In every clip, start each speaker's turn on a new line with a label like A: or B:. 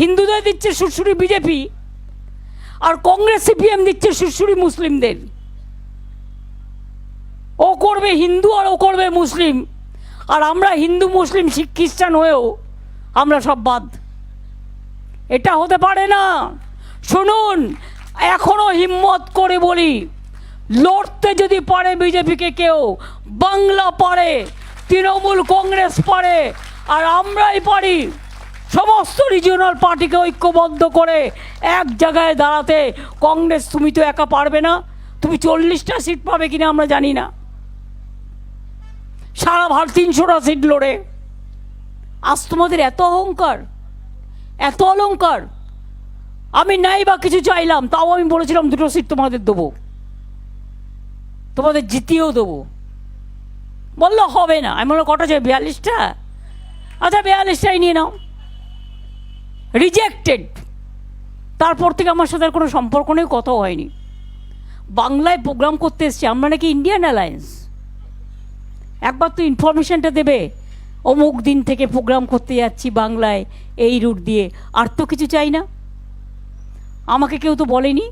A: হিন্দুদের দিচ্ছে সুরসুরি বিজেপি, আর কংগ্রেস, সিপিএম দিচ্ছে সুরসুরি মুসলিমদের। ও করবে হিন্দু আর ও করবে মুসলিম। আর আমরা হিন্দু, মুসলিম, শিখ, খ্রিস্টান হয়েও আমরা সব বাদ। এটা হতে পারে না। শুনুন, এখনও হিম্মত করে বলি, লড়তে যদি পারে বিজেপিকে কেউ, বাংলা পারে, তৃণমূল কংগ্রেস পারে, আর আমরাই পারি। সমস্ত রিজিওনাল পার্টিকে ঐক্যবদ্ধ করে এক জায়গায় দাঁড়াতে কংগ্রেস তুমি তো একা পারবে না। তুমি চল্লিশটা সিট পাবে কিনা আমরা জানি না। সারা ভারত তিনশোটা সিট লড়ে। আজ তোমাদের এত অহংকার, এত অলংকার। আমি নাই বা কিছু চাইলাম, তাও আমি বলেছিলাম দুটো সিট তোমাদের দেবো। তোমাদের জিতিয়েও দেবো। বলল হবে না। আমি বললাম, কটা চাই? বিয়াল্লিশটা? আচ্ছা বিয়াল্লিশটাই নিয়ে নাও। রিজেক্টেড তারপর থেকে আমার সাথে আর কোনো সম্পর্ক নেই, কথাও হয়নি। বাংলায় প্রোগ্রাম করতে এসছি, আমরা নাকি ইন্ডিয়ান অ্যালায়েন্স একবার তো ইনফরমেশানটা দেবে, অমুক দিন থেকে প্রোগ্রাম করতে যাচ্ছি বাংলায়, এই রুট দিয়ে। আর তো কিছু চাই না। আমাকে কেউ তো বলেনি।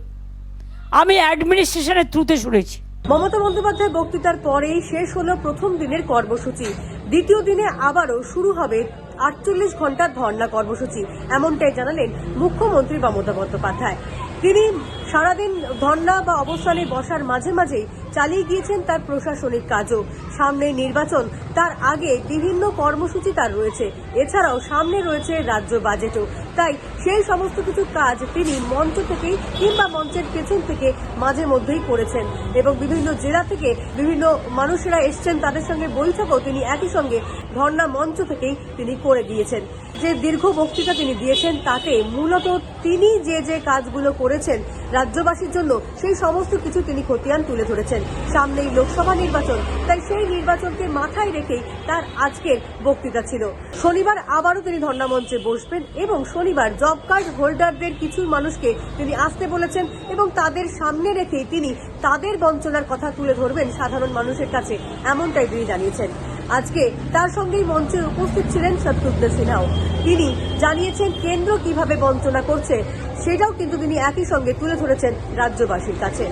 A: আমি অ্যাডমিনিস্ট্রেশনের থ্রুতে শুনেছি।
B: মমতা বন্দ্যোপাধ্যায় বক্তৃতার পরেই শেষ হলো প্রথম দিনের কর্মসূচি। দ্বিতীয় দিনে আবারও শুরু হবে আটচল্লিশ ঘণ্টার ধর্ণা কর্মসূচি এমনটাই জানালেন মুখ্যমন্ত্রী মমতা বন্দ্যোপাধ্যায়। তিনি সারাদিন ধর্ণা বা অবস্থানে বসার মাঝে মাঝেই চালিয়ে গিয়েছেন তার প্রশাসনিক কাজও। সামনে নির্বাচন, তার আগে বিভিন্ন কর্মসূচি তার রয়েছে। এছাড়াও সামনে রয়েছে রাজ্য বাজেটও। তাই সেই সমস্ত কিছু কাজ তিনি মঞ্চ থেকেই কিংবা মঞ্চের পেছন থেকে মাঝে মধ্যেই করেছেন এবং বিভিন্ন জেলা থেকে বিভিন্ন মানুষেরা এসছেন তাদের সঙ্গে বৈঠকও তিনি একই সঙ্গে ধর্ণা মঞ্চ থেকেই তিনি করে দিয়েছেন। যে দীর্ঘ বক্তৃতা তিনি দিয়েছেন তাতে মূলত তিনি যে যে কাজগুলো করেছেন রাজ্যবাসীর জন্য, সেই সমস্ত কিছু তিনি খতিয়ান তুলে ধরেছেন। সামনেই লোকসভা নির্বাচন, তাই সেই নির্বাচনকে মাথায় রেখেই তার আজকের বক্তৃতা ছিল। শনিবার আবারও তিনি ধর্ণা মঞ্চে বসবেন এবং শনিবার জব কার্ড হোল্ডারদের কিছু মানুষকে তিনি আসতে বলেছেন এবং তাদের সামনে রেখেই তিনি তাদের বঞ্চনার কথা তুলে ধরবেন সাধারণ মানুষের কাছে, এমনটাই তিনি জানিয়েছেন। আজকে তার সঙ্গেই মঞ্চে উপস্থিত ছিলেন শত্রুঘ্ন সিনহাও তিনি জানিয়েছেন কেন্দ্র কীভাবে বঞ্চনা করছে, সেটাও কিন্তু তিনি একই সঙ্গে তুলে ধরেছেন রাজ্যবাসীর কাছে।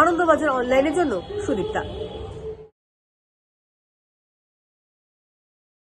B: আনন্দবাজার অনলাইনের জন্য সুদীপ্তা।